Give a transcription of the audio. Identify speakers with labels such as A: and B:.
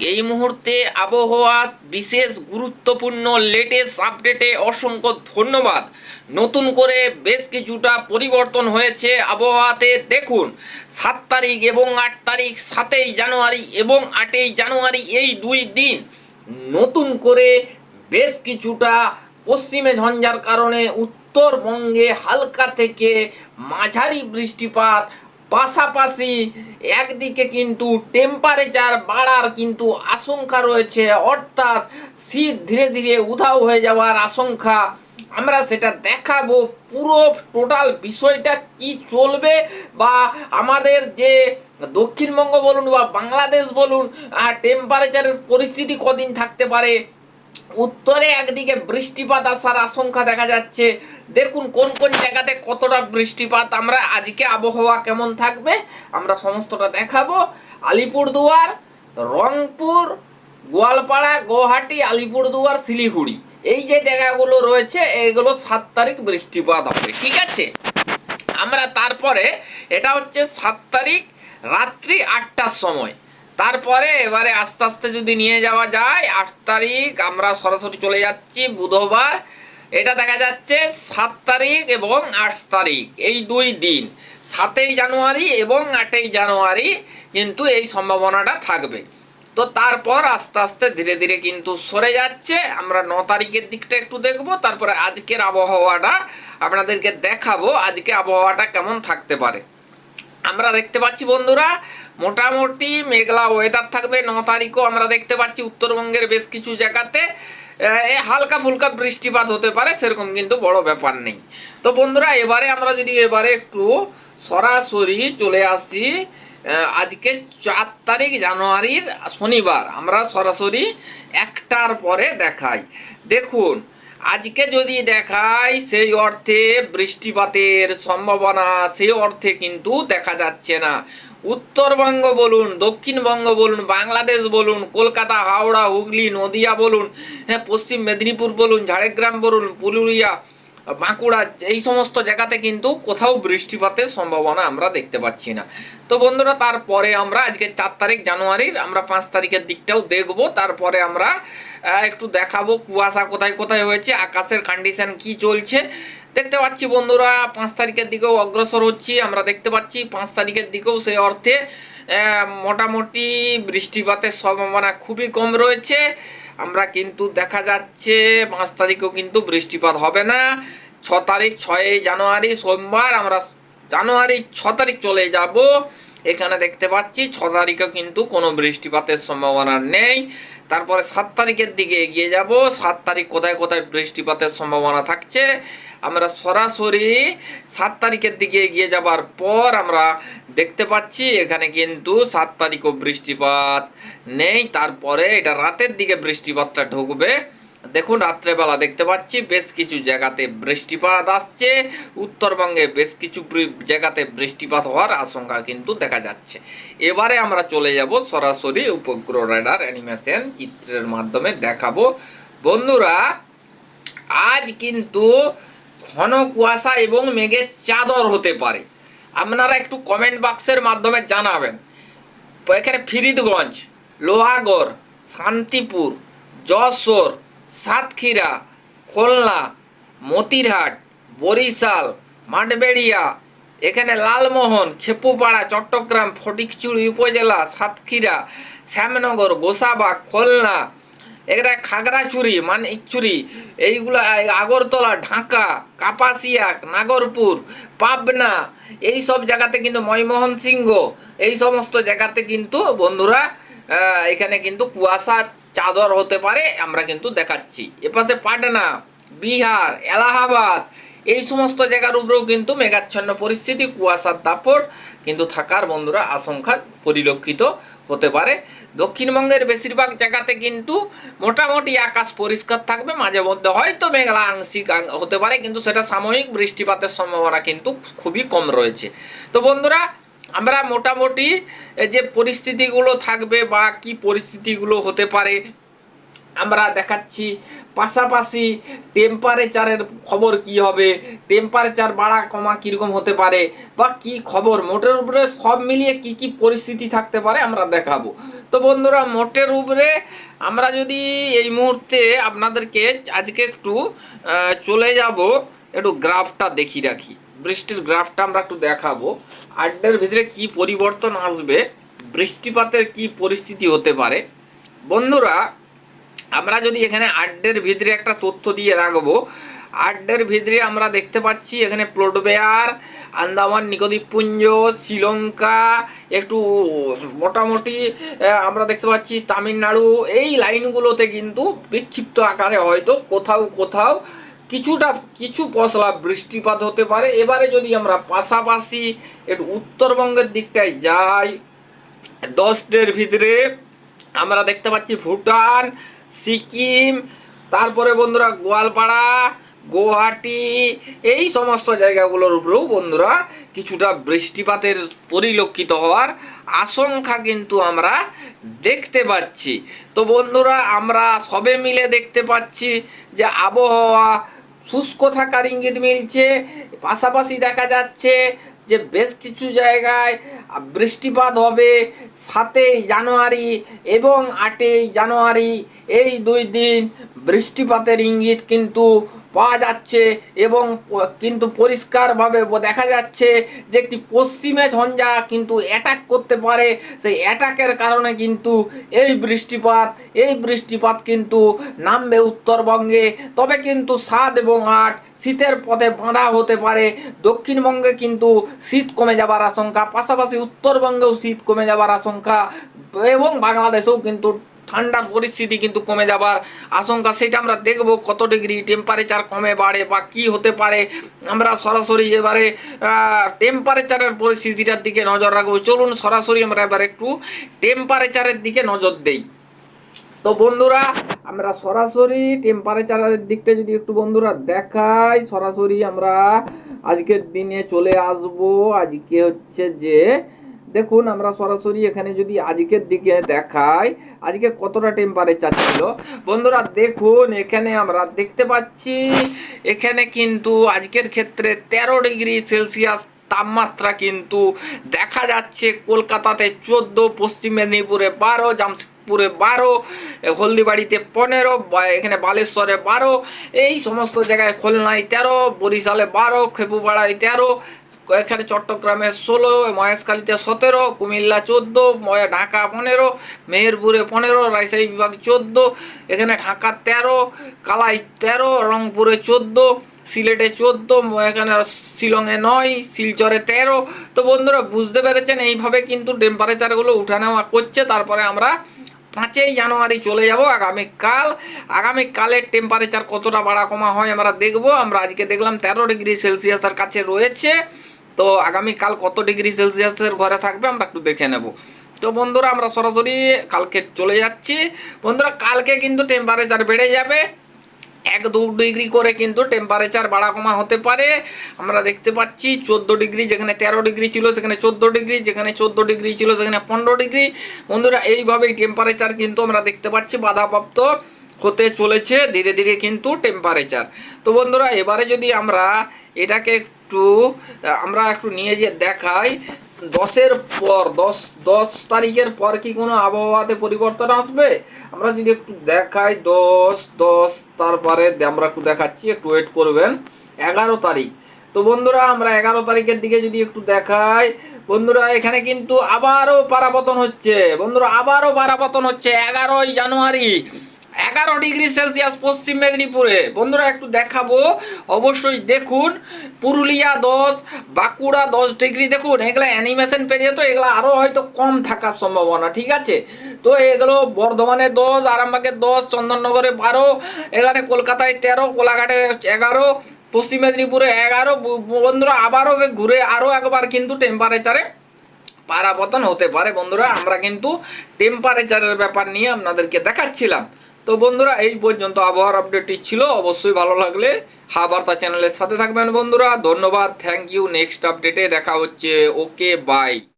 A: এই মুহূর্তে আবহাওয়া বিশেষ গুরুত্বপূর্ণ লেটেস্ট আপডেটে অসংখ্য ধন্যবাদ। নতুন করে বেশ কিছুটা পরিবর্তন হয়েছে আবহাওয়াতে। দেখুন, সাত তারিখ এবং আট তারিখ, সাতই জানুয়ারি এবং আটই জানুয়ারি এই দুই দিন। নতুন করে বেশ কিছুটা পশ্চিমে ঝঞ্ঝার কারণে উত্তরবঙ্গে হালকা থেকে মাঝারি বৃষ্টিপাত পাশাপাশি একদিকে কিন্তু টেম্পারেচার বাড়ার কিন্তু আশঙ্কা রয়েছে, অর্থাৎ শীত ধীরে ধীরে উধাও হয়ে যাওয়ার আশঙ্কা। আমরা সেটা দেখাবো পুরো টোটাল বিষয়টা কি চলবে বা আমাদের যে দক্ষিণবঙ্গ বলুন বা বাংলাদেশ বলুন টেম্পারেচারের পরিস্থিতি কদিন থাকতে পারে? উত্তরে একদিকে বৃষ্টিপাত আসার আশঙ্কা দেখা যাচ্ছে দেখুন, কোন কোন জায়গাতে কতটা বৃষ্টিপাত, আমরা আজকে আবহাওয়া কেমন থাকবে, আমরা সমস্তটা দেখাবো। আলিপুরদুয়ার, রংপুর, গোয়ালপাড়া গুয়াহাটি আলিপুরদুয়ার, শিলিগুড়ি। এই যে জায়গাগুলো রয়েছে, এগুলো সাত তারিখ বৃষ্টিপাত হবে, ঠিক আছে? আমরা তারপরে, এটা হচ্ছে সাত তারিখ রাত্রি আটটার সময়। তারপরে এবারে আস্তে আস্তে যদি নিয়ে যাওয়া যায়, আট তারিখ আমরা সরাসরি চলে যাচ্ছি বুধবার এটা দেখা যাচ্ছে সাত তারিখ এবং আট তারিখ, এই দুই দিন। সাতই জানুয়ারি এবং আটই জানুয়ারি কিন্তু এই সম্ভাবনাটা থাকবে। তো তারপর আস্তে আস্তে ধীরে ধীরে কিন্তু সরে যাচ্ছে। আমরা ন তারিখের দিকটা একটু দেখব, তারপরে আজকের আবহাওয়াটা আপনাদেরকে দেখাবো আজকে আবহাওয়াটা কেমন থাকতে পারে। আমরা দেখতে পাচ্ছি বন্ধুরা, মোটামুটি মেঘলা ওয়েদার থাকবে। ন তারিখও আমরা দেখতে পাচ্ছি, উত্তরবঙ্গের বেশ কিছু জায়গাতে হালকা ফুলকা বৃষ্টিপাত হতে পারে, সেরকম কিন্তু বড় ব্যাপার নেই। তো বন্ধুরা, এবারে আমরা যদি এবারে একটু সরাসরি চলে আসি আজকে চার তারিখ জানুয়ারির শনিবার, আমরা সরাসরি একটার পরে দেখাই। দেখুন আজকে যদি দেখায় সেই অর্থে বৃষ্টিপাতের সম্ভাবনা, সেই অর্থে কিন্তু দেখা যাচ্ছে না। উত্তরবঙ্গ বলুন, দক্ষিণবঙ্গ বলুন, বাংলাদেশ বলুন, কলকাতা, হাওড়া, হুগলি, নদিয়া বলুন হ্যাঁ পশ্চিম মেদিনীপুর বলুন, ঝাড়গ্রাম বলুন, পুরুলিয়া বাঁকুড়া এই সমস্ত জায়গাতে কিন্তু কোথাও বৃষ্টিপাতের সম্ভাবনা আমরা দেখতে পাচ্ছি না। তো বন্ধুরা, তারপরে আমরা আজকে চার তারিখ জানুয়ারির, আমরা পাঁচ তারিখের দিকটাও দেখব। তারপরে আমরা একটু দেখাবো কুয়াশা কোথায় কোথায় হয়েছে, আকাশের কন্ডিশন কি চলছে। দেখতে পাচ্ছি বন্ধুরা, পাঁচ তারিখের দিকেও অগ্রসর হচ্ছি। আমরা দেখতে পাচ্ছি পাঁচ তারিখের দিকেও সেই অর্থে মোটামুটি বৃষ্টিপাতের সম্ভাবনা খুবই কম রয়েছে। আমরা কিন্তু দেখা যাচ্ছে পাঁচ তারিখও কিন্তু বৃষ্টিপাত হবে না। ছ তারিখ ছয়ই জানুয়ারি সোমবার আমরা জানুয়ারি ছ তারিখ চলে যাব। এখানে দেখতে পাচ্ছি ছ তারিখেও কিন্তু কোনো বৃষ্টিপাতের সম্ভাবনা নেই। তারপরে সাত তারিখের দিকে এগিয়ে যাব। সাত তারিখ কোথায় কোথায় বৃষ্টিপাতের সম্ভাবনা থাকছে, আমরা সরাসরি সাত তারিখের দিকে এগিয়ে যাবার পর আমরা দেখতে পাচ্ছি এখানে কিন্তু সাত তারিখও বৃষ্টিপাত নেই। তারপরে এটা রাতের দিকে বৃষ্টিপাতটা ঢুকবে। দেখুন, রাত্রেবেলা দেখতে পাচ্ছি বেশ কিছু জায়গাতে বৃষ্টিপাত আসছে। উত্তরবঙ্গে বেশ কিছু জায়গাতে বৃষ্টিপাত হওয়ার আশঙ্কা কিন্তু দেখা যাচ্ছে। এবারে আমরা চলে যাব সরাসরি উপগ্রহ রেডার অ্যানিমেশন চিত্রের মাধ্যমে দেখাবো। বন্ধুরা, আজ কিন্তু ঘন কুয়াশা এবং মেঘের চাদর হতে পারে। আপনারা একটু কমেন্ট বাক্সের মাধ্যমে জানাবেন। এখানে ফিরিদগঞ্জ, লোহাগড়, শান্তিপুর, যশোর সাতক্ষীরা, খুলনা, মতিরহাট, বরিশাল, মাঠবেড়িয়া, এখানে লালমোহন, খেপুপাড়া, চট্টগ্রাম, ফটিকচুড়ি উপজেলা, সাতক্ষীরা, শ্যামনগর গোসাবাগ খুলনা, এখানে খাগড়াছড়ি মানে ইচ্ছুরি এইগুলো আগরতলা, ঢাকা, কাপাসিয়া, নাগরপুর, পাবনা, এই সব জায়গাতে কিন্তু ময়মোহন সিংহ এই সমস্ত জায়গাতে কিন্তু বন্ধুরা এখানে কিন্তু কুয়াশা চাদর হতে পারে, আমরা কিন্তু দেখাচ্ছি। এপাশে পাটনা, বিহার, এলাহাবাদ, এই সমস্ত জায়গার উপরেও কিন্তু মেঘাচ্ছন্ন পরিস্থিতি, কুয়াশার দাপট কিন্তু থাকার বন্ধুরা আশঙ্কা পরিলক্ষিত হতে পারে। দক্ষিণবঙ্গের বেশিরভাগ জায়গাতে কিন্তু মোটামুটি আকাশ পরিষ্কার থাকবে, মাঝে মধ্যে হয়তো মেঘলা আংশিক হতে পারে, কিন্তু সেটা সাময়িক বৃষ্টিপাতের সম্ভাবনা কিন্তু খুবই কম রয়েছে। তো বন্ধুরা আমরা মোটামুটি যে পরিস্থিতিগুলো থাকবে বা কি পরিস্থিতিগুলো হতে পারে, আমরা দেখাচ্ছি। পাশাপাশি টেম্পারেচারের খবর কি হবে টেম্পারেচার বাড়া কমা কীরকম হতে পারে বা কি খবর, মোটের উপরে সব মিলিয়ে কি কি পরিস্থিতি থাকতে পারে আমরা দেখাবো। তো বন্ধুরা, মোটের উপরে আমরা যদি এই মুহূর্তে আপনাদেরকে আজকে একটু চলে যাব, একটু গ্রাফটা দেখি রাখি। বৃষ্টির গ্রাফটা আমরা একটু দেখাবো। আড্ডের ভিতরে কি পরিবর্তন আসবে, বৃষ্টিপাতের কি পরিস্থিতি হতে পারে। বন্ধুরা, আমরা যদি এখানে আড্ডের ভিতরে একটা তথ্য দিয়ে রাখব, আড্ডের ভিতরে আমরা দেখতে পাচ্ছি এখানে প্লোটবেয়ার, আন্দামান নিকদ্বীপপুঞ্জ শ্রীলঙ্কা, একটু মোটামুটি আমরা দেখতে পাচ্ছি তামিলনাড়ু, এই লাইনগুলোতে কিন্তু বিক্ষিপ্ত আকারে হয়তো কোথাও কোথাও কিছুটা, কিছু পশলা বৃষ্টিপাত হতে পারে। এবারে যদি আমরা পাশাপাশি একটু উত্তরবঙ্গের দিকটায় যাই, দশটের ভিতরে আমরা দেখতে পাচ্ছি ভুটান, সিকিম, তারপরে বন্ধুরা গোয়ালপাড়া, গুয়াহাটি, এই সমস্ত জায়গাগুলোর উপরেও বন্ধুরা কিছুটা বৃষ্টিপাতের পরিলক্ষিত হওয়ার আশঙ্কা কিন্তু আমরা দেখতে পাচ্ছি। তো বন্ধুরা, আমরা সবে মিলে দেখতে পাচ্ছি যে আবহাওয়া শুষ্ক থাকার ইঙ্গিত মিলছে পাশাপাশি দেখা যাচ্ছে যে বেশ কিছু জায়গায় বৃষ্টিপাত হবে সাতই জানুয়ারি এবং আটই জানুয়ারি। এই দুই দিন বৃষ্টিপাতের ইঙ্গিত কিন্তু পাওয়া যাচ্ছে এবং কিন্তু পরিষ্কারভাবে দেখা যাচ্ছে যে একটি পশ্চিমে ঝঞ্ঝা কিন্তু অ্যাটাক করতে পারে। সেই অ্যাটাকের কারণে কিন্তু এই বৃষ্টিপাত এই বৃষ্টিপাত কিন্তু নামবে উত্তরবঙ্গে। তবে কিন্তু সাত এবং আট শীতের পথে বাঁধা হতে পারে। দক্ষিণবঙ্গে কিন্তু শীত কমে যাবার আশঙ্কা, পাশাপাশি উত্তরবঙ্গেও শীত কমে যাবার আশঙ্কা এবং বাংলাদেশেও কিন্তু ঠান্ডার পরিস্থিতি কিন্তু কমে যাবার আশঙ্কা, সেটা আমরা দেখব কত ডিগ্রি টেম্পারেচার কমে, বাড়ে বা কি হতে পারে। আমরা সরাসরি এবারে টেম্পারেচারের পরিস্থিতিটার দিকে নজর রাখব। চলুন সরাসরি আমরা এবার একটু টেম্পারেচারের দিকে নজর দেই। তো বন্ধুরা আমরা সরাসরি টেম্পারেচারের দিকটা যদি একটু বন্ধুরা দেখাই, সরাসরি আমরা আজকের দিনে চলে আসব। আজকে হচ্ছে যে, দেখুন আমরা সরাসরি এখানে যদি আজকের দিকে দেখাই, আজকে কতটা টেম্পারেচার ছিল? বন্ধুরা দেখুন, এখানে আমরা দেখতে পাচ্ছি, এখানে কিন্তু আজকের ক্ষেত্রে তেরো ডিগ্রি সেলসিয়াস তাপমাত্রা কিন্তু দেখা যাচ্ছে কলকাতাতে চোদ্দ, পশ্চিম মেদিনীপুরে বারো, জামশেদপুরে বারো, হলদিবাড়িতে পনেরো এখানে বালেশ্বরে বারো, এই সমস্ত জায়গায় খুলনায় তেরো, বরিশালে বারো, খেপুপাড়ায় তেরো এখানে চট্টগ্রামে ষোলো, মহেশখালীতে সতেরো, কুমিল্লা চোদ্দ ঢাকা পনেরো, মেহেরপুরে পনেরো, রাজশাহী বিভাগ চোদ্দ, এখানে ঢাকা তেরো, কালাই তেরো, রংপুরে চোদ্দ, সিলেটে চোদ্দ, এখানে শিলংয়ে নয়, শিলচরে তেরো। তো বন্ধুরা, বুঝতে পেরেছেন, এইভাবে কিন্তু টেম্পারেচারগুলো উঠা নেওয়া করছে। তারপরে আমরা পাঁচই জানুয়ারি চলে যাব আগামীকাল। আগামীকালের টেম্পারেচার কতটা বাড়া কমা হয় আমরা দেখব। আমরা আজকে দেখলাম তেরো ডিগ্রি সেলসিয়াসের কাছে রয়েছে। তো আগামীকাল কত ডিগ্রি সেলসিয়াসের ঘরে থাকবে আমরা একটু দেখে নেব। তো বন্ধুরা, আমরা সরাসরি কালকে চলে যাচ্ছি। বন্ধুরা, কালকে কিন্তু টেম্পারেচার বেড়ে যাবে। এক দু ডিগ্রি করে কিন্তু টেম্পারেচার বাড়া কমা হতে পারে। আমরা দেখতে পাচ্ছি চোদ্দ ডিগ্রি, যেখানে তেরো ডিগ্রি ছিল, সেখানে চোদ্দ ডিগ্রি, যেখানে চোদ্দ ডিগ্রি ছিল, সেখানে পনেরো ডিগ্রি। বন্ধুরা, এইভাবেই টেম্পারেচার কিন্তু আমরা দেখতে পাচ্ছি, বাধাপ্রাপ্ত হতে চলেছে ধীরে ধীরে কিন্তু টেম্পারেচার তো বন্ধুরা, এবারে যদি আমরা এটাকে একটু আমরা একটু নিয়ে যে দেখাই। দশের পর, দশ দশ তারিখের পর কি কোনো আবহাওয়াতে পরিবর্তন আসবে? আমরা যদি একটু দেখাই, দশ দশ, তারপরে আমরা একটু দেখাচ্ছি, একটু ওয়েট করবেন। এগারো তারিখ। তো বন্ধুরা, আমরা এগারো তারিখের দিকে যদি একটু দেখাই, বন্ধুরা, এখানে কিন্তু আবারও পারাপতন হচ্ছে। বন্ধুরা, আবারও পারাপতন হচ্ছে এগারোই জানুয়ারি। এগারো ডিগ্রি সেলসিয়াস পশ্চিম মেদিনীপুরে। বন্ধুরা, একটু দেখাবো। অবশ্যই দেখুন, পুরুলিয়া দশ, বাঁকুড়া দশ ডিগ্রি। দেখুন, এগুলো অ্যানিমেশন পেজে তো এগুলো আরও হয়তো কম থাকার সম্ভাবনা, ঠিক আছে? তো এগুলো বর্ধমানে দশ, আরামবাগে দশ, চন্দননগরে বারো, এখানে কলকাতায় তেরো, কোলাঘাটে এগারো, পশ্চিম মেদিনীপুরে এগারো। বন্ধুরা, আবারও যে ঘুরে আরও একবার কিন্তু টেম্পারেচারে পারাপতন হতে পারে। বন্ধুরা, আমরা কিন্তু টেম্পারেচারের ব্যাপার নিয়ে আপনাদেরকে দেখাচ্ছিলাম। তো বন্ধুরা, এই পর্যন্ত আবহাওয়ার আপডেটটি ছিল। অবশ্যই ভালো লাগলে হাবার্তা চ্যানেলের সাথে থাকবেন বন্ধুরা। ধন্যবাদ। থ্যাংক ইউ নেক্সট আপডেটে দেখা হচ্ছে। Okay bye